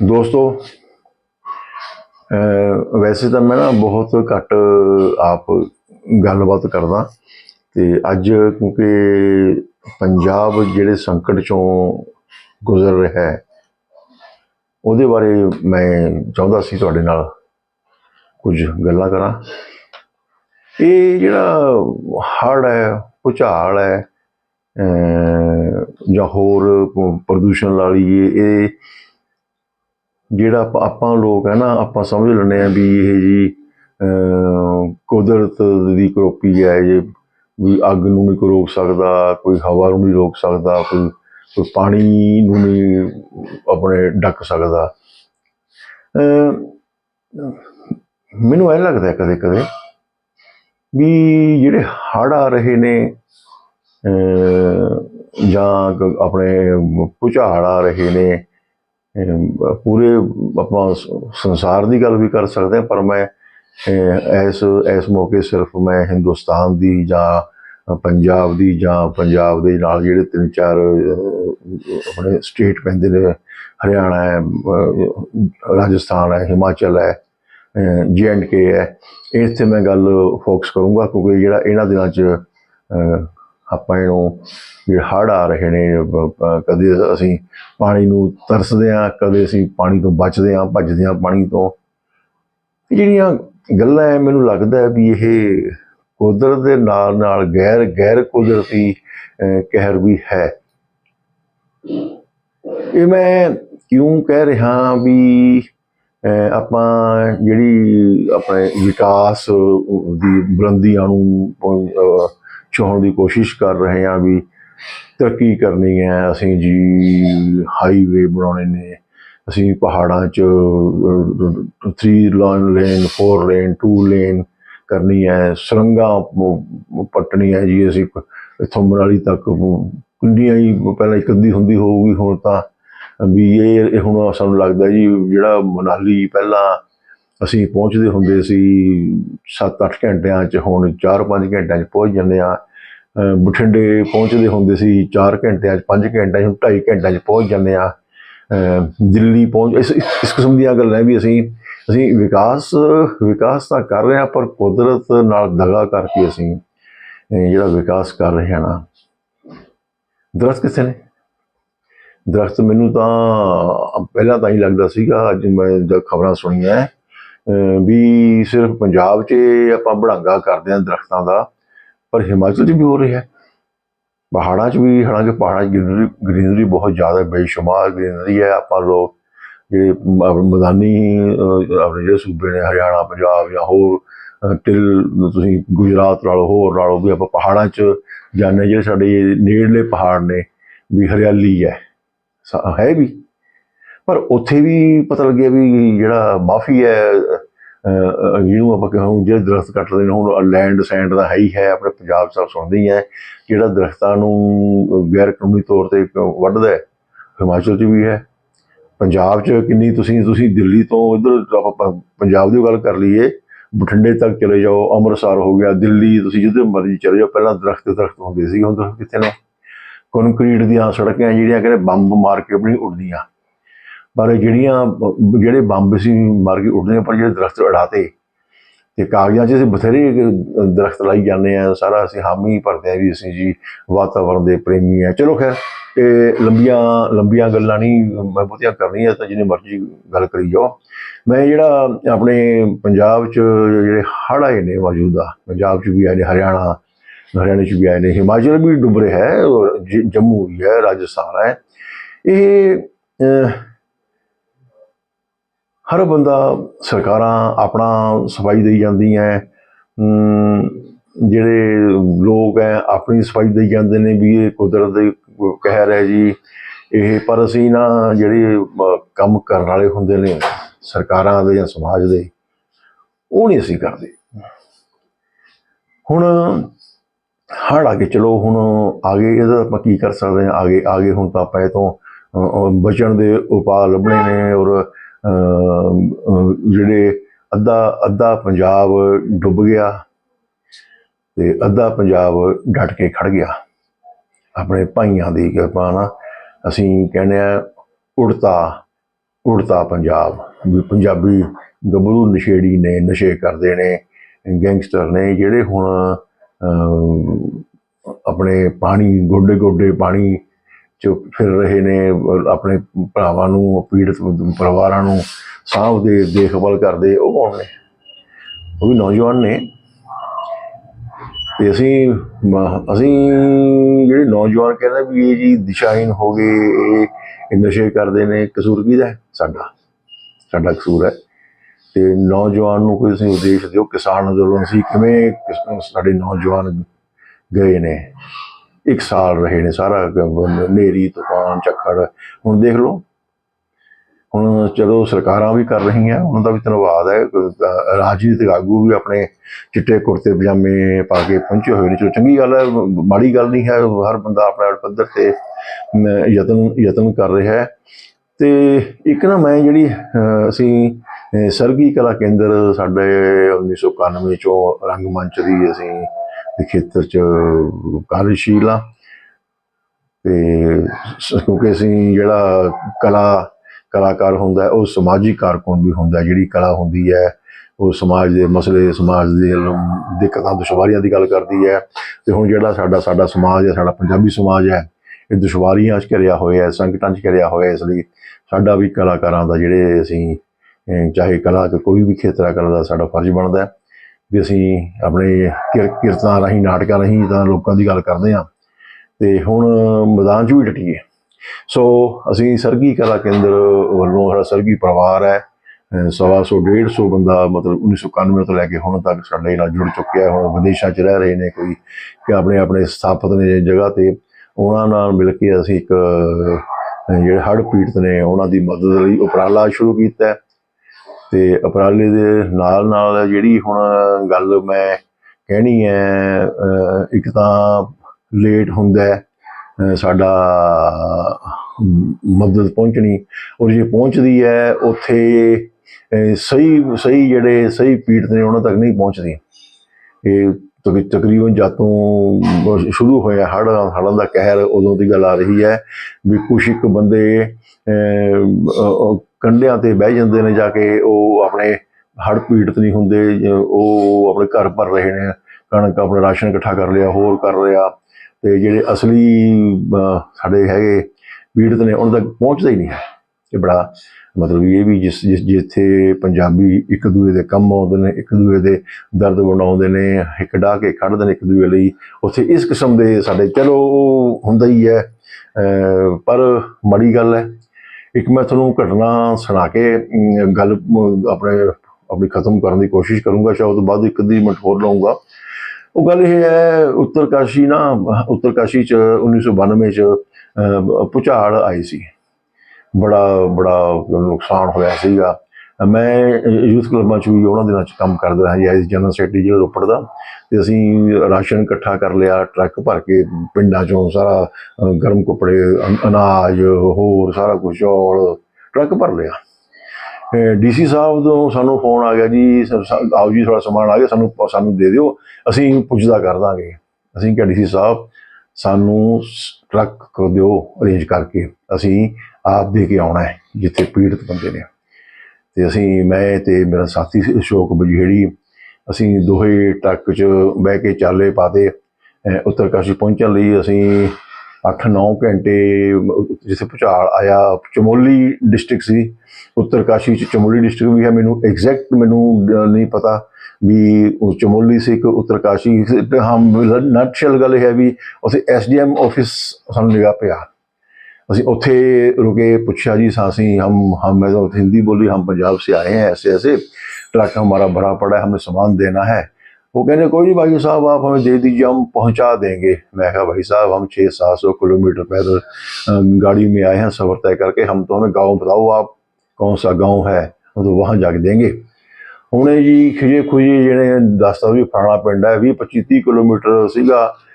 ਦੋਸਤੋ ਵੈਸੇ ਤਾਂ ਮੈਂ ਨਾ ਬਹੁਤ ਘੱਟ ਆਪ ਗੱਲਬਾਤ ਕਰਦਾ ਤੇ ਅੱਜ ਕਿਉਂਕਿ ਪੰਜਾਬ ਜਿਹੜੇ ਸੰਕਟ ਚੋਂ ਗੁਜ਼ਰ ਰਿਹਾ ਹੈ, ਉਹਦੇ ਬਾਰੇ ਮੈਂ ਚਾਹੁੰਦਾ ਸੀ ਤੁਹਾਡੇ ਨਾਲ ਕੁਝ ਗੱਲਾਂ ਕਰਾਂ। ਇਹ ਜਿਹੜਾ ਹੜ੍ਹ ਹੈ, ਭੁਚਾਲ ਹੈ ਜਾਂ ਹੋਰ ਪ੍ਰਦੂਸ਼ਣ ਲਾ ਲਈਏ, ਇਹ ਜਿਹੜਾ ਆਪਾਂ- ਆਪਾਂ ਲੋਕ ਹੈ ਨਾ, ਆਪਾਂ ਸਮਝ ਲੈਂਦੇ ਆ ਵੀ ਇਹ ਜੀ ਕੁਦਰਤ ਦੀ ਕਰੋਪੀ ਹੈ ਇਹ ਵੀ ਅੱਗ ਨੂੰ ਨਹੀਂ ਕੋਈ ਰੋਕ ਸਕਦਾ, ਕੋਈ ਹਵਾ ਨੂੰ ਨਹੀਂ ਰੋਕ ਸਕਦਾ, ਕੋਈ ਕੋਈ ਪਾਣੀ ਨੂੰ ਨਹੀਂ ਆਪਣੇ ਡੱਕ ਸਕਦਾ। ਮੈਨੂੰ ਇਹ ਲੱਗਦਾ ਕਦੇ ਕਦੇ ਵੀ ਜਿਹੜੇ ਹੜ੍ਹ ਆ ਰਹੇ ਨੇ ਜਾਂ ਆਪਣੇ ਭੁਚਾਲ ਆ ਰਹੇ ਨੇ ਪੂਰੇ ਆਪਾਂ ਸੰਸਾਰ ਦੀ ਗੱਲ ਵੀ ਕਰ ਸਕਦੇ ਹਾਂ, ਪਰ ਮੈਂ ਇਸ ਇਸ ਮੌਕੇ ਸਿਰਫ ਮੈਂ ਹਿੰਦੁਸਤਾਨ ਦੀ ਜਾਂ ਪੰਜਾਬ ਦੀ ਜਾਂ ਪੰਜਾਬ ਦੇ ਨਾਲ ਜਿਹੜੇ ਤਿੰਨ ਚਾਰ ਆਪਣੇ ਸਟੇਟ ਪੈਂਦੇ ਨੇ, ਹਰਿਆਣਾ ਹੈ ਰਾਜਸਥਾਨ ਹੈ, ਹਿਮਾਚਲ ਹੈ ਜੀ ਐਂਡ ਕੇ ਹੈ, ਇਸ ਤੇ ਮੈਂ ਗੱਲ ਫੋਕਸ ਕਰੂੰਗਾ, ਕਿਉਂਕਿ ਜਿਹੜਾ ਇਹਨਾਂ ਦਿਨਾਂ 'ਚ ਆਪਾਂ ਇਹਨੂੰ ਜਿਹੜੇ ਹੜ੍ਹ ਆ ਰਹੇ ਨੇ ਕਦੇ ਅਸੀਂ ਪਾਣੀ ਨੂੰ ਤਰਸਦੇ ਹਾਂ, ਕਦੇ ਅਸੀਂ ਪਾਣੀ ਤੋਂ ਬਚਦੇ ਹਾਂ, ਭੱਜਦੇ ਹਾਂ ਪਾਣੀ ਤੋਂ। ਜਿਹੜੀਆਂ ਗੱਲਾਂ ਹੈ ਮੈਨੂੰ ਲੱਗਦਾ ਵੀ ਇਹ ਕੁਦਰਤ ਦੇ ਨਾਲ ਨਾਲ ਗੈਰ ਗੈਰ ਕੁਦਰਤੀ ਕਹਿਰ ਵੀ ਹੈ। ਇਹ ਮੈਂ ਕਿਉਂ ਕਹਿ ਰਿਹਾ ਵੀ ਆਪਾਂ ਜਿਹੜੀ ਆਪਣੇ ਵਿਕਾਸ ਦੀ ਬੁਲੰਦੀਆਂ ਨੂੰ ਅਹ, ਦੀ ਕੋਸ਼ਿਸ਼ ਕਰ ਰਹੇ ਹਾਂ ਵੀ ਤਰੱਕੀ ਕਰਨੀ ਹੈ। ਅਸੀਂ ਜੀ ਹਾਈਵੇ ਬਣਾਉਣੇ ਨੇ। ਅਸੀਂ ਪਹਾੜਾਂ 'ਚ 3 ਲਾਈਨ ਲੇਨ 4 ਲੇਨ 2 ਲੇਨ ਕਰਨੀ ਹੈ। ਸੁਰੰਗਾਂ ਪ- ਪੱਟਣੀ ਹੈ ਜੀ। ਅਸੀਂ ਪ- ਇੱਥੋਂ ਮਨਾਲੀ ਤੱਕ ਕੁੰਡੀਆਂ ਹੀ ਪਹਿਲਾਂ ਇੱਕ ਅੱਧੀ ਹੁੰਦੀ ਹੋਊਗੀ ਹੁਣ ਤਾਂ ਵੀ ਇਹ ਹੁਣ ਸਾਨੂੰ ਲੱਗਦਾ ਜੀ ਜਿਹੜਾ ਮਨਾਲੀ ਪਹਿਲਾਂ ਅਸੀਂ ਪਹੁੰਚਦੇ ਹੁੰਦੇ ਸੀ 7-8 ਘੰਟਿਆਂ 'ਚ ਹੁਣ 4-5 ਘੰਟਿਆਂ 'ਚ ਪਹੁੰਚ ਜਾਂਦੇ ਆ ਬਠਿੰਡੇ ਪਹੁੰਚਦੇ ਹੁੰਦੇ ਸੀ 4 ਘੰਟਿਆਂ 'ਚ 5 ਘੰਟਿਆਂ 'ਚ, ਹੁਣ 2.5 ਘੰਟਿਆਂ 'ਚ ਪਹੁੰਚ ਜਾਂਦੇ ਆ ਦਿੱਲੀ ਪਹੁੰਚ, ਇਸ, ਇਸ- ਕਿਸਮ ਦੀਆਂ ਗੱਲਾਂ ਵੀ ਅਸੀਂ ਅਸੀਂ ਵਿਕਾਸ ਵਿਕਾਸ ਤਾਂ ਕਰ ਰਹੇ ਹਾਂ, ਪਰ ਕੁਦਰਤ ਨਾਲ ਦਗਾ ਕਰਕੇ ਅਸੀਂ ਜਿਹੜਾ ਵਿਕਾਸ ਕਰ ਰਹੇ ਹਾਂ ਨਾ। ਦਰਖਤ ਕਿੱਥੇ ਨੇ? ਦਰਖਤ ਮੈਨੂੰ ਤਾਂ ਪਹਿਲਾਂ ਤਾਂ ਹੀ ਲੱਗਦਾ ਸੀਗਾ, ਅੱਜ ਮੈਂ ਜਦ ਖਬਰਾਂ ਸੁਣੀਆਂ ਵੀ ਸਿਰਫ ਪੰਜਾਬ 'ਚ ਆਪਾਂ ਬੜਾਂਗਾ ਕਰਦੇ ਹਾਂ ਦਰਖਤਾਂ ਦਾ। ਪਰ ਹਿਮਾਚਲ 'ਚ ਵੀ ਹੋ ਰਿਹਾ ਹੈ। ਪਹਾੜਾਂ 'ਚ ਵੀ ਹਾਲਾਂਕਿ ਪਹਾੜਾਂ 'ਚ ਗ੍ਰੀਨਰੀ ਗ੍ਰੀਨਰੀ ਬਹੁਤ ਜ਼ਿਆਦਾ ਬੇਸ਼ੁਮਾਰ ਗ੍ਰੀਨਰੀ ਹੈ। ਆਪਾਂ ਲੋਕ ਜਿਹੜੇ ਮੈਦਾਨੀ ਆਪਣੇ ਜਿਹੜੇ ਸੂਬੇ ਨੇ ਹਰਿਆਣਾ ਪੰਜਾਬ ਜਾਂ ਹੋਰ ਅਹ, ਟਿਲ ਤੁਸੀਂ ਗੁਜਰਾਤ ਲਾ ਹੋਰ ਲਾ ਵੀ ਆਪਾਂ ਪਹਾੜਾਂ 'ਚ ਜਾਂਦੇ ਜਿਹੜੇ ਸਾਡੇ ਨੇੜਲੇ ਪਹਾੜ ਨੇ ਵੀ ਹਰਿਆਲੀ ਹੈ। ਹੈ ਵੀ। ਪਰ ਉੱਥੇ ਵੀ ਪਤਾ ਲੱਗਿਆ ਵੀ ਜਿਹੜਾ ਮਾਫੀ ਹੈ ਜਿਹਨੂੰ ਆਪਾਂ ਕਹਾਂ ਜਿਹੜੇ ਦਰਖਤ ਕੱਟਦੇ ਨੇ, ਹੁਣ ਲੈਂਡ ਸੈਂਡ ਦਾ ਹੈ ਹੀ ਹੈ, ਆਪਣੇ ਪੰਜਾਬ ਸਭ ਸੁਣਦੇ ਹੀ ਹੈ, ਜਿਹੜਾ ਦਰਖਤਾਂ ਨੂੰ ਗੈਰ ਕਾਨੂੰਨੀ ਤੌਰ ਤੇ ਵੱਢਦਾ ਹੈ, ਹਿਮਾਚਲ 'ਚ ਵੀ ਹੈ। ਪੰਜਾਬ 'ਚ ਕਿੰਨੀ ਤੁਸੀਂ ਤੁਸੀਂ ਦਿੱਲੀ ਤੋਂ ਇਧਰ ਆਪਾਂ ਪੰਜਾਬ ਦੀ ਗੱਲ ਕਰ ਲਈਏ, ਬਠਿੰਡੇ ਤੱਕ ਚਲੇ ਜਾਓ, ਅੰਮ੍ਰਿਤਸਰ ਹੋ ਗਿਆ, ਦਿੱਲੀ ਤੁਸੀਂ ਜਿੱਥੇ ਮਰਜ਼ੀ ਚਲੇ ਜਾਓ, ਪਹਿਲਾਂ ਦਰਖਤ ਦਰਖਤ ਹੁੰਦੇ ਸੀ, ਹੁਣ ਦਰਖਤ ਕਿੱਥੇ ਨੇ? ਕੰਕਰੀਟ ਦੀਆਂ ਸੜਕਾਂ ਜਿਹੜੀਆਂ ਕਹਿੰਦੇ ਬੰਬ ਮਾਰ ਕੇ ਆਪਣੀ ਉੱਡਦੀਆਂ। ਪਰ ਜਿਹੜੀਆਂ ਬ- ਜਿਹੜੇ ਬੰਬ ਸੀ ਮਾਰ ਕੇ ਉੱਡਦੇ ਪਰ ਜਿਹੜੇ ਦਰਖਤ ਉਡਾਤੇ ਤੇ ਕਾਗਜ਼ਾਂ 'ਚ ਅਸੀਂ ਬਥੇਰੇ ਦਰਖਤ ਲਾਈ ਜਾਂਦੇ ਆ, ਸਾਰਾ ਅਸੀਂ ਹਾਮੀ ਭਰਦੇ ਆ ਵੀ ਅਸੀਂ ਜੀ ਵਾਤਾਵਰਣ ਦੇ ਪ੍ਰੇਮੀ ਆ। ਚਲੋ ਖੈਰ ਇਹ ਲੰਬੀਆਂ ਲੰਬੀਆਂ ਗੱਲਾਂ ਨਹੀਂ, ਮੈਂ ਬਹੁਤੀਆਂ ਕਰਨੀਆਂ, ਤਾਂ ਜਿੰਨੇ ਮਰਜ਼ੀ ਗੱਲ ਕਰੀ ਜਾਓ। ਮੈਂ ਜਿਹੜਾ ਆਪਣੇ ਪੰਜਾਬ 'ਚ ਜਿਹੜੇ ਹੜ੍ਹ ਆਏ ਨੇ ਮੌਜੂਦਾ, ਪੰਜਾਬ 'ਚ ਵੀ ਆਏ ਨੇ, ਹਰਿਆਣਾ, ਹਰਿਆਣੇ 'ਚ ਵੀ ਆਏ ਨੇ, ਹਿਮਾਚਲ ਵੀ ਡੁੱਬ ਰਿਹਾ ਹੈ ਜੰਮੂ ਵੀ ਹੈ, ਰਾਜਸਥਾਨ ਹੈ। ਇਹ ਹਰ ਬੰਦਾ ਸਰਕਾਰਾਂ ਆਪਣਾ ਸਫ਼ਾਈ ਦੇਈ ਜਾਂਦੀਆਂ ਜਿਹੜੇ ਲੋਕ ਹੈ ਆਪਣੀ ਸਫ਼ਾਈ ਦੇਈ ਜਾਂਦੇ ਨੇ ਵੀ ਇਹ ਕੁਦਰਤ ਦੇ ਕਹਿਰ ਹੈ ਜੀ। ਇਹ, ਪਰ ਅਸੀਂ ਨਾ ਜਿਹੜੇ ਕੰਮ ਕਰਨ ਵਾਲੇ ਹੁੰਦੇ ਨੇ, ਸਰਕਾਰਾਂ ਦੇ ਜਾਂ ਸਮਾਜ ਦੇ, ਉਹ ਨਹੀਂ ਅਸੀਂ ਕਰਦੇ। ਹੁਣ ਹੜ ਆ ਕੇ ਚਲੋ ਹੁਣ ਆਗੇ ਇਹਦਾ ਆਪਾਂ ਕੀ ਕਰ ਸਕਦੇ ਹਾਂ ਆਗੇ ਆਗੇ ਹੁਣ ਤਾਂ ਆਪਾਂ ਇਹ ਤੋਂ ਬਚਣ ਦੇ ਉਪਾਅ ਲੱਭਣੇ ਨੇ ਔਰ ਜਿਹੜੇ ਅੱਧਾ ਅੱਧਾ ਪੰਜਾਬ ਡੁੱਬ ਗਿਆ ਤੇ ਅੱਧਾ ਪੰਜਾਬ ਡਟ ਕੇ ਖੜ ਗਿਆ। ਆਪਣੇ ਭਾਈਆਂ ਦੀ ਕਿਰਪਾ ਨਾਲ ਅਸੀਂ ਕਹਿੰਦੇ ਆ ਉੜਤਾ ਉੜਤਾ ਪੰਜਾਬ। ਵੀ ਪੰਜਾਬੀ ਗੱਭਰੂ ਨਸ਼ੇੜੀ ਨੇ, ਨਸ਼ੇ ਕਰਦੇ ਨੇ, ਗੈਂਗਸਟਰ ਨੇ, ਜਿਹੜੇ ਹੁਣ ਆਪਣੇ ਪਾਣੀ ਗੋਡੇ ਗੋਡੇ ਪਾਣੀ ਚ ਫਿਰ ਰਹੇ ਨੇ, ਆਪਣੇ ਭਰਾਵਾਂ ਨੂੰ, ਪੀੜਤ ਪਰਿਵਾਰਾਂ ਨੂੰ ਸਾਂਭਦੇ ਦੇਖਭਾਲ ਕਰਦੇ, ਉਹ ਕੌਣ ਨੇ? ਉਹ ਵੀ ਨੌਜਵਾਨ ਨੇ। ਤੇ ਅਸੀਂ ਅਸੀਂ ਜਿਹੜੇ ਨੌਜਵਾਨ ਕਹਿੰਦੇ ਵੀ ਇਹ ਜੀ ਦਿਸ਼ਾਹੀਨ ਹੋ ਗਏ, ਇਹ ਨਸ਼ੇ ਕਰਦੇ ਨੇ, ਕਸੂਰ ਕਿਹਦਾ ਸਾਡਾ। ਸਾਡਾ ਕਸੂਰ ਹੈ। ਤੇ ਨੌਜਵਾਨ ਨੂੰ ਕੋਈ ਤੁਸੀਂ ਉਦੇਸ਼ ਦਿਓ, ਕਿਸਾਨ ਅੰਦੋਲਨ ਸੀ, ਕਿਵੇਂ ਸਾਡੇ ਨੌਜਵਾਨ ਗਏ ਨੇ। ਇੱਕ ਸਾਲ ਰਹੇ ਨੇ ਸਾਰਾ ਨੇਰੀ ਤੂਫਾਨ ਝੱਖੜ। ਹੁਣ ਦੇਖ ਲਓ। ਹੁਣ ਚਲੋ ਸਰਕਾਰਾਂ ਵੀ ਕਰ ਰਹੀਆਂ ਉਹਨਾਂ ਦਾ ਵੀ ਧੰਨਵਾਦ ਹੈ। ਰਾਜਨੀਤਿਕ ਆਗੂ ਵੀ ਆਪਣੇ ਚਿੱਟੇ ਕੁੜਤੇ ਪਜਾਮੇ ਪਾ ਕੇ ਪਹੁੰਚੇ ਹੋਏ ਨੇ। ਚਲੋ ਚੰਗੀ ਗੱਲ ਹੈ ਮਾੜੀ ਗੱਲ ਨਹੀਂ ਹੈ। ਹਰ ਬੰਦਾ ਆਪਣੇ ਪੱਧਰ ਤੇ ਯਤਨ ਯਤਨ ਕਰ ਰਿਹਾ ਹੈ। ਤੇ ਇੱਕ ਨਾ ਮੈਂ ਜਿਹੜੀ ਅਸੀਂ ਸਰਗੀ ਕਲਾ ਕੇਂਦਰ ਸਾਡੇ 1991 ਚੋਂ ਰੰਗਮੰਚ ਦੀ ਅਸੀਂ ਦੇ ਖੇਤਰ ਚ ਕਾਰਜਸ਼ੀਲ ਹਾਂ ਤੇ ਕਿਉਂਕਿ ਅਸੀਂ ਜਿਹੜਾ ਕਲਾ, ਕਲਾਕਾਰ ਹੁੰਦਾ ਉਹ ਸਮਾਜਿਕ ਕਾਰਕੁਨ ਵੀ ਹੁੰਦਾ ਜਿਹੜੀ ਕਲਾ ਹੁੰਦੀ ਹੈ, ਉਹ ਸਮਾਜ ਦੇ ਮਸਲੇ, ਸਮਾਜ ਦੇ ਦਿੱਕਤਾਂ, ਦੁਸ਼ਵਾਰੀਆਂ ਦੀ ਗੱਲ ਕਰਦੀ ਹੈ। ਤੇ ਹੁਣ ਜਿਹੜਾ ਸਾਡਾ ਸਾਡਾ ਸਮਾਜ ਹੈ, ਸਾਡਾ ਪੰਜਾਬੀ ਸਮਾਜ ਹੈ, ਇਹ ਦੁਸ਼ਵਾਰੀਆਂ 'ਚ ਘਿਰਿਆ ਹੋਇਆ ਹੈ, ਸੰਕਟਾਂ 'ਚ ਘਿਰਿਆ ਹੋਇਆ ਇਸ ਲਈ ਸਾਡਾ ਵੀ ਕਲਾਕਾਰਾਂ ਦਾ ਜਿਹੜੇ ਅਸੀਂ ਚਾਹੇ ਕਲਾ ਕੋਈ ਵੀ ਖੇਤਰ ਹੈ ਕਲਾ ਦਾ ਸਾਡਾ ਫਰਜ਼ ਬਣਦਾ ਹੈ। ਵੀ ਅਸੀਂ ਆਪਣੇ ਕਿਰ- ਕਿਰਤਾਂ ਰਾਹੀਂ, ਨਾਟਕਾਂ ਰਾਹੀਂ ਤਾਂ ਲੋਕਾਂ ਦੀ ਗੱਲ ਕਰਦੇ ਹਾਂ। ਤੇ ਹੁਣ ਮੈਦਾਨ 'ਚ ਵੀ ਡਟੀਏ। ਸੋ ਅਸੀਂ ਸਰਗੀ ਕਲਾ ਕੇਂਦਰ ਵੱਲੋਂ ਸਾਡਾ ਸਰਗੀ ਪਰਿਵਾਰ ਹੈ ਸਵਾ ਸੌ, ਡੇਢ ਸੌ ਬੰਦਾ ਮਤਲਬ 1991 ਤੋਂ ਲੈ ਕੇ ਹੁਣ ਤੱਕ ਸਾਡੇ ਨਾਲ ਜੁੜ ਚੁੱਕਿਆ ਹੁਣ ਵਿਦੇਸ਼ਾਂ 'ਚ ਰਹਿ ਰਹੇ ਨੇ ਕੋਈ ਕਿ ਆਪਣੇ ਆਪਣੇ ਸਥਾਪਿਤ ਨੇ ਜਗ੍ਹਾ ਤੇ। ਉਹਨਾਂ ਨਾਲ ਮਿਲ ਕੇ ਅਸੀਂ ਇੱਕ ਜਿਹੜੇ ਹੜ੍ਹ ਪੀੜਤ ਨੇ, ਉਹਨਾਂ ਦੀ ਮਦਦ ਲਈ ਉਪਰਾਲਾ ਸ਼ੁਰੂ ਕੀਤਾ ਤੇ ਉਪਰਾਲੇ ਦੇ ਨਾਲ ਨਾਲ ਜਿਹੜੀ ਹੁਣ ਗੱਲ ਮੈਂ ਕਹਿਣੀ ਹੈ ਇੱਕ ਤਾਂ ਲੇਟ ਹੁੰਦਾ ਸਾਡਾ ਮਦਦ ਪਹੁੰਚਣੀ। ਔਰ ਜੇ ਪਹੁੰਚਦੀ ਹੈ, ਉੱਥੇ ਸਹੀ ਸਹੀ ਜਿਹੜੇ ਸਹੀ ਪੀੜਤ ਨੇ ਉਹਨਾਂ ਤੱਕ ਨਹੀਂ ਪਹੁੰਚਦੀ। ਇਹ ਤਕ- ਤਕਰੀਬਨ ਜਾਤੋਂ ਸ਼ੁਰੂ ਹੋਇਆ ਹੜ ਹੜ੍ਹਾਂ ਦਾ ਕਹਿਰ ਉਦੋਂ ਦੀ ਗੱਲ ਆ ਰਹੀ ਹੈ ਵੀ ਕੁਛ ਇੱਕ ਬੰਦੇ ਕੰਢਿਆਂ ਤੇ ਬਹਿ ਜਾਂਦੇ ਨੇ ਜਾ ਕੇ, ਉਹ ਆਪਣੇ ਹੜ੍ਹ ਪੀੜਤ ਨਹੀਂ ਹੁੰਦੇ ਉਹ ਆਪਣੇ ਘਰ ਭਰ ਰਹੇ ਨੇ, ਕਣਕ ਆਪਣਾ ਰਾਸ਼ਨ ਇਕੱਠਾ ਕਰ ਲਿਆ, ਹੋਰ ਕਰ ਲਿਆ, ਤੇ ਜਿਹੜੇ ਅਸਲੀ ਸਾਡੇ ਹੈਗੇ ਪੀੜਤ ਨੇ, ਉਹਨਾਂ ਤੱਕ ਪਹੁੰਚਦਾ ਹੀ ਨਹੀਂ ਹੈ। ਇਹ ਬੜਾ ਮਤਲਬ ਇਹ ਵੀ ਜਿਸ ਜਿਸ, ਜਿੱਥੇ ਪੰਜਾਬੀ ਇੱਕ ਦੂਏ ਦੇ ਕੰਮ ਆਉਂਦੇ ਨੇ, ਇੱਕ ਦੂਏ ਦੇ ਦਰਦ ਵੰਡਾਉਂਦੇ ਨੇ ਇੱਕ ਡਾ ਕੇ ਕੱਢਦੇ ਨੇ ਇੱਕ ਦੂਏ ਲਈ, ਉੱਥੇ ਇਸ ਕਿਸਮ ਦੇ ਸਾਡੇ, ਚਲੋ, ਉਹ ਹੁੰਦਾ ਹੀ ਹੈ ਪਰ ਮਾੜੀ ਗੱਲ ਹੈ ਇੱਕ ਮੈਂ ਤੁਹਾਨੂੰ ਘਟਨਾ ਸੁਣਾ ਕੇ ਗੱਲ ਆਪਣੇ ਆਪਣੀ ਖਤਮ ਕਰਨ ਦੀ ਕੋਸ਼ਿਸ਼ ਕਰੂੰਗਾ ਸ਼ਾਇਦ ਉਹ ਤੋਂ ਬਾਅਦ ਇੱਕ ਦੀ ਮਿੰਟ ਹੋਰ ਉਹ ਗੱਲ ਇਹ ਹੈ ਉੱਤਰਕਾਸ਼ੀ ਨਾ ਉੱਤਰਕਾਸ਼ੀ ਚ 1992 ਚ ਅਹ, ਭੁਚਾਲ ਆਈ ਸੀ। ਬੜਾ ਬੜਾ ਨੁਕਸਾਨ ਹੋਇਆ ਸੀਗਾ। ਮੈਂ ਯੂਥ ਕਲੱਬਾਂ ਚ ਵੀ ਉਹਨਾਂ ਦਿਨਾਂ ਚ ਕੰਮ ਕਰਦਾ ਰਿਹਾ ਜੀ, ਐਸ ਜਨਰਲ ਸੈਕਟਰੀ ਜਿਹੜਾ ਰੋਪੜ ਦਾ। ਤੇ ਅਸੀਂ ਰਾਸ਼ਨ ਇਕੱਠਾ ਕਰ ਲਿਆ, ਟਰੱਕ ਭਰ ਕੇ ਪਿੰਡਾਂ ਚੋਂ ਸਾਰਾ ਗਰਮ ਕੱਪੜੇ ਅਨਾਜ, ਹੋਰ ਸਾਰਾ ਕੁਝ ਔਲ ਟਰੱਕ ਭਰ ਲਿਆ। ਡੀਸੀ ਸਾਹਿਬ ਤੋਂ ਸਾਨੂੰ ਫੋਨ ਆ ਗਿਆ ਜੀ ਆਓ ਜੀ ਥੋੜਾ ਸਮਾਨ ਆ ਗਿਆ, ਸਾਨੂੰ ਸਾਨੂੰ ਦੇ ਦਿਓ, ਅਸੀਂ ਪੁੱਛਦਾ ਕਰ ਦਾਂਗੇ। ਅਸੀਂ ਕਿਹਾ, ਡੀਸੀ ਸਾਹਿਬ, ਸਾਨੂੰ ਟਰੱਕ ਕਰ ਦਿਓ, ਅਰੇਂਜ ਕਰਕੇ, ਅਸੀਂ ਆਪ ਦੇ ਕੇ ਆਉਣਾ ਹੈ, ਜਿੱਥੇ ਪੀੜਤ ਬੰਦੇ ਨੇ। ਤੇ ਅਸੀਂ, ਮੈਂ ਤੇ ਮੇਰਾ ਸਾਥੀ ਸੀ ਅਸ਼ੋਕ ਬਜੇੜੀ ਅਸੀਂ ਦੋਹੇ ਟਰੱਕ 'ਚ ਬਹਿ ਕੇ ਚਾਲੇ ਪਾਤੇ ਉੱਤਰਕਾਸ਼ੀ ਪਹੁੰਚਣ ਲਈ ਅਸੀਂ 8-9 ਘੰਟੇ ਮ- ਜਿੱਥੇ ਭੁਚਾਲ ਆਇਆ, ਚਮੋਲੀ ਡਿਸਟ੍ਰਿਕਟ ਸੀ ਉੱਤਰਕਾਸ਼ੀ ਚ ਚਮੋਲੀ ਡਿਸਟ੍ਰਿਕਟ ਵੀ ਹੈ, ਮੈਨੂੰ ਐਗਜ਼ੈਕਟ ਮੈਨੂੰ ਨਹੀਂ ਪਤਾ ਵੀ ਉਹ ਚਮੋਲੀ ਸੀ ਕਿ ਉੱਤਰਕਾਸ਼ੀ ਸੀ। ਤੇ ਹਮ ਨਟਸ਼ਲ ਗੱਲ ਇਹ ਹੈ ਵੀ ਉੱਥੇ ਐਸਡੀਐਮ ਆਫਿਸ ਸਾਨੂੰ ਨਿਗਾਹ ਪਿਆ ਅਸੀਂ ਉੱਥੇ रुके पूछा जी सासी हम हम मैं तो हिंदी बोली हम पंजाब से आए हैं ऐसे ऐसे ट्रक हमारा भरा पड़ा है हमें सामान देना है वो कहने कोई नहीं भाई साहब आप हमें दे दीजिए हम पहुंचा देंगे मैं कहा भाई साहब हम छः सात सौ किलोमीटर पैदल अ, गाड़ी में आए हैं सफ़र तय करके हम तो हमें गांव बताओ आप कौन सा गांव है हम तो वहाँ जाके देंगे ਹੁਣੇ ਜੀ ਖਿਜੇ ਖੁਜੇ ਜਿਹੜੇ ਦੱਸਦਾ ਵੀ ਫਲਾਣਾ ਪਿੰਡ ਹੈ 20 25 30 ਕਿਲੋਮੀਟਰ ਸੀਗਾ ਅਹ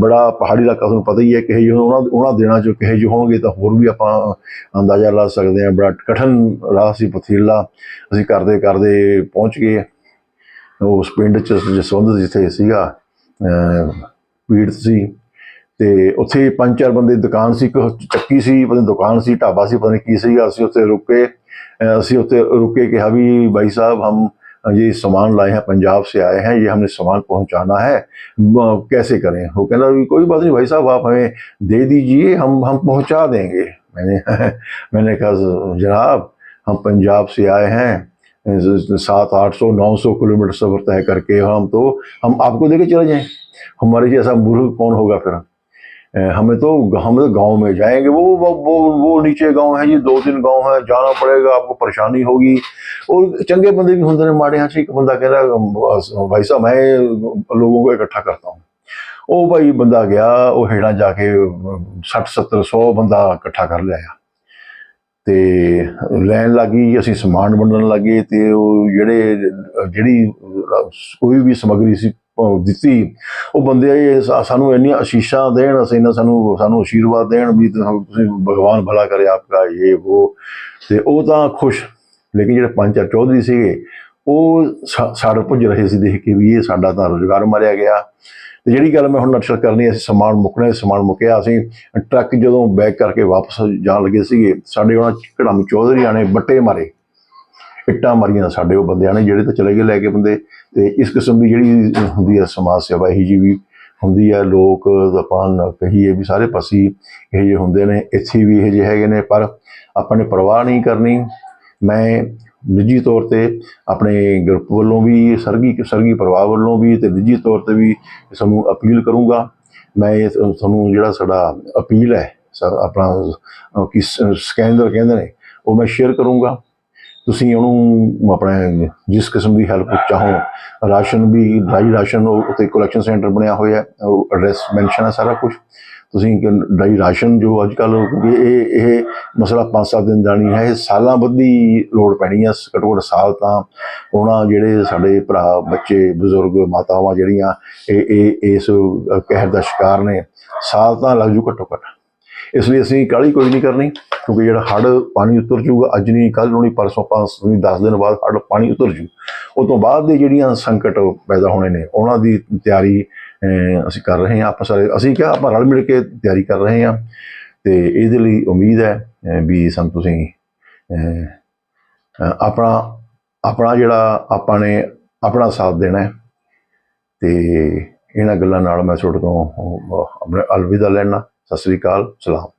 ਬੜਾ ਪਹਾੜੀ ਇਲਾਕਾ ਤੁਹਾਨੂੰ ਪਤਾ ਹੀ ਹੈ ਕਿ ਜਿਹੋ ਉਹਨਾਂ ਉਹਨਾਂ ਦੇਣਾ ਚੋ ਕਿਹੇ ਜਿਹੋ ਹੋਣਗੇ ਤਾਂ ਹੋਰ ਵੀ ਆਪਾਂ ਅੰਦਾਜ਼ਾ ਲਾ ਸਕਦੇ ਹਾਂ। ਬੜਾ ਕਠਨ ਰਾਹ ਸੀ ਪਥੀਲਾ ਅਸੀਂ ਕਰਦੇ ਕਰਦੇ ਪਹੁੰਚ ਗਏ। ਉਸ ਪਿੰਡ ਚ ਜਸਵੰਦ ਜਿੱਥੇ ਸੀਗਾ ਪੀੜਤ ਸੀ। ਤੇ ਉੱਥੇ ਪੰਜ ਚਾਰ ਬੰਦੇ ਦੁਕਾਨ ਸੀ ਚੱਕੀ ਸੀ, ਪਤਾ ਦੁਕਾਨ ਸੀ, ਢਾਬਾ ਸੀ, ਪਤਾ ਨਹੀਂ ਕੀ ਸੀ ਅਸੀਂ ਉੱਥੇ ਰੁਕੇ। ਅਸੀਂ ਉੱਥੇ ਰੁਕੇ ਕਿਹਾ ਵੀ ਬਾਈ ਸਾਹਿਬ, ਹਮ ये सामान लाए हैं, पंजाब से आए हैं, ये हमने सामान पहुंचाना है। कैसे करें? वो कहना, कोई बात नहीं भाई साहब, आप हमें दे दीजिए, हम हम पहुँचा देंगे। मैंने मैंने कहा, जनाब, हम पंजाब से आए हैं सात, आठ सौ, नौ सौ किलोमीटर सफ़र तय करके हम तो हम आपको देके चले जाएँ। हमारे जैसा मूर्ख कौन होगा फिर? हमें तो हम तो गांव में जाएंगे वो वो वो, वो नीचे गांव है जी दो तीन गांव है जाना पड़ेगा आपको परेशानी होगी और चंगे बंदे भी होंगे ने माड़े हाँ एक बंदा कह रहा है, भाई साहब मैं लोगों को इकट्ठा करता हूँ ਉਹ ਭਾਈ ਬੰਦਾ ਗਿਆ ਉਹ ਹੇਠਾਂ ਜਾ ਕੇ 60 70 100 ਬੰਦਾ ਇਕੱਠਾ ਕਰ ਲਿਆ ਤੇ ਲੈਣ ਲੱਗੀ ਅਸੀਂ ਸਮਾਨ ਵੰਡਣ ਲੱਗੇ ਤੇ ਉਹ ਜਿਹੜੇ ਜਿਹੜੀ ਕੋਈ ਵੀ ਸਮਗਰੀ ਸੀ ਉਹ ਦਿੱਤੀ। ਉਹ ਬੰਦੇ ਸਾਨੂੰ ਇੰਨੀਆਂ ਅਸ਼ੀਸ਼ਾਂ ਦੇਣ, ਅਸੀਂ ਇਹਨਾਂ ਸਾਨੂੰ ਸਾਨੂੰ ਆਸ਼ੀਰਵਾਦ ਦੇਣ ਵੀ ਤੁਸੀਂ ਭਗਵਾਨ ਭਲਾ ਕਰੇ ਆਪਕਾ, ਇਹ ਉਹ ਤੇ ਉਹ ਤਾਂ ਖੁਸ਼। ਲੇਕਿਨ ਜਿਹੜੇ ਪੰਜ ਚੌਧਰੀ ਸੀਗੇ, ਉਹ ਸਾ- ਸਾੜ ਭੁੱਜ ਰਹੇ ਸੀ ਦੇਖ ਕੇ ਵੀ ਇਹ ਸਾਡਾ ਤਾਂ ਰੁਜ਼ਗਾਰ ਮਾਰਿਆ ਗਿਆ। ਤੇ ਜਿਹੜੀ ਗੱਲ ਮੈਂ ਹੁਣ ਨਕਸ਼ਾ ਕਰਨੀ, ਅਸੀਂ ਸਮਾਨ ਮੁੱਕਣੇ ਸਮਾਨ ਮੁੱਕਿਆ, ਅਸੀਂ ਟਰੱਕ ਜਦੋਂ ਬੈਕ ਕਰਕੇ ਵਾਪਸ ਜਾਣ ਲੱਗੇ ਸੀਗੇ, ਸਾਡੇ ਉਹਨਾਂ ਕੜਮ ਚੌਧਰੀਆਂ ਨੇ ਬੱਟੇ ਮਾਰੇ। ਇੱਟਾਂ ਮਾਰੀਆਂ ਸਾਡੇ ਉਹ ਬੰਦਿਆਂ ਨੇ, ਜਿਹੜੇ ਤਾਂ ਚਲੇ ਗਏ ਲੈ ਕੇ ਬੰਦੇ। ਤੇ ਇਸ ਕਿਸਮ ਦੀ ਜਿਹੜੀ ਹੁੰਦੀ ਹੈ ਸਮਾਜ ਸੇਵਾ ਇਹੀ ਜੀ ਵੀ ਹੁੰਦੀ ਹੈ ਲੋਕ ਆਪਾਂ ਕਹੀਏ ਵੀ ਸਾਰੇ ਪਾਸੇ ਇਹ ਜਿਹੇ ਹੁੰਦੇ ਨੇ ਇੱਥੇ ਵੀ ਇਹ ਜਿਹੇ ਹੈਗੇ ਨੇ ਪਰ ਆਪਾਂ ਨੇ ਪਰਵਾਹ ਨਹੀਂ ਕਰਨੀ। ਮੈਂ ਨਿੱਜੀ ਤੌਰ ਤੇ ਆਪਣੇ ਗਰੁੱਪ ਵੱਲੋਂ ਵੀ ਸਰਗੀ ਸਰਗੀ ਪਰਿਵਾਰ ਵੱਲੋਂ ਵੀ ਤੇ ਨਿੱਜੀ ਤੌਰ ਤੇ ਵੀ ਸਾਨੂੰ ਅਪੀਲ ਕਰੂੰਗਾ। ਮੈਂ ਇਹ ਤੁਹਾਨੂੰ ਜਿਹੜਾ ਸਾਡਾ ਅਪੀਲ ਹੈ ਸਾ- ਆਪਣਾ ਅਹ, ਕਿ ਸਕੈਨਰ ਕਹਿੰਦੇ ਨੇ ਉਹ ਮੈਂ ਸ਼ੇਅਰ ਕਰੂੰਗਾ। ਤੁਸੀਂ ਉਹਨੂੰ ਆਪਣੇ ਜਿਸ ਕਿਸਮ ਦੀ ਹੈਲਪ ਚਾਹੋ, ਰਾਸ਼ਨ ਵੀ, ਡਰਾਈ ਰਾਸ਼ਨ, ਉਹ ਉੱਤੇ ਕਲੈਕਸ਼ਨ ਸੈਂਟਰ ਬਣਿਆ ਹੋਇਆ ਹੈ ਉਹ ਐਡਰੈਸ ਮੈਂਸ਼ਨ ਹੈ ਸਾਰਾ ਕੁਝ ਤੁਸੀਂ ਡਰਾਈ ਰਾਸ਼ਨ ਜੋ ਅੱਜ ਕੱਲ ਇਹ ਇਹ ਮਸਲਾ 5-7 ਦਿਨ ਦਾ ਨਹੀਂ ਹੈ, ਇਹ ਸਾਲਾਂ ਬੱਧੀ ਲੋੜ ਪੈਣੀ ਹੈ ਘੱਟੋ ਘੱਟ ਸਾਲ ਤਾਂ ਉਹਨਾਂ ਜਿਹੜੇ ਸਾਡੇ ਭਰਾ, ਬੱਚੇ, ਬਜ਼ੁਰਗ, ਮਾਤਾਵਾਂ ਜਿਹੜੀਆਂ, ਇਹ ਇਹ, ਇਸ ਕਹਿਰ ਦਾ ਸ਼ਿਕਾਰ ਨੇ, ਸਾਲ ਤਾਂ ਲੱਗ ਜੂ ਘੱਟੋ ਘੱਟ ਇਸ ਲਈ ਅਸੀਂ ਕਾਹਲੀ ਕੋਈ ਨਹੀਂ ਕਰਨੀ, ਕਿਉਂਕਿ ਜਿਹੜਾ ਹੜ ਪਾਣੀ ਉਤਰ ਜੂਗਾ ਅੱਜ ਨਹੀਂ ਕੱਲ ਨੂੰ ਨਹੀਂ, ਪਰਸੋਂ ਪਾਸ ਨਹੀਂ 10 ਦਿਨ ਬਾਅਦ ਹੜ ਪਾਣੀ ਉਤਰ ਜੂ। ਉਹ ਤੋਂ ਬਾਅਦ ਦੇ ਜਿਹੜੀਆਂ ਸੰਕਟ ਪੈਦਾ ਹੋਣੇ ਨੇ, ਉਹਨਾਂ ਦੀ ਤਿਆਰੀ ਅਸੀਂ ਕਰ ਰਹੇ ਹਾਂ, ਆਪਾਂ ਸਾਰੇ, ਅਸੀਂ ਕਿਹਾ, ਆਪਾਂ ਰਲ ਮਿਲ ਕੇ ਤਿਆਰੀ ਕਰ ਰਹੇ ਹਾਂ। ਤੇ ਇਹਦੇ ਲਈ ਉਮੀਦ ਹੈ ਵੀ ਸਾਨੂੰ ਤੁਸੀਂ ਆਪਣਾ ਆਪਣਾ ਜਿਹੜਾ ਆਪਾਂ ਨੇ ਆਪਣਾ ਸਾਥ ਦੇਣਾ ਹੈ। ਤੇ ਇਹਨਾਂ ਗੱਲਾਂ ਨਾਲ ਮੈਂ ਤੁਹਾਡੇ ਤੋਂ ਆਪਣੇ ਅਲਵਿਦਾ ਲੈਣਾ। ਸਤਿ ਸ੍ਰੀ ਅਕਾਲ ਸਲਾਮ।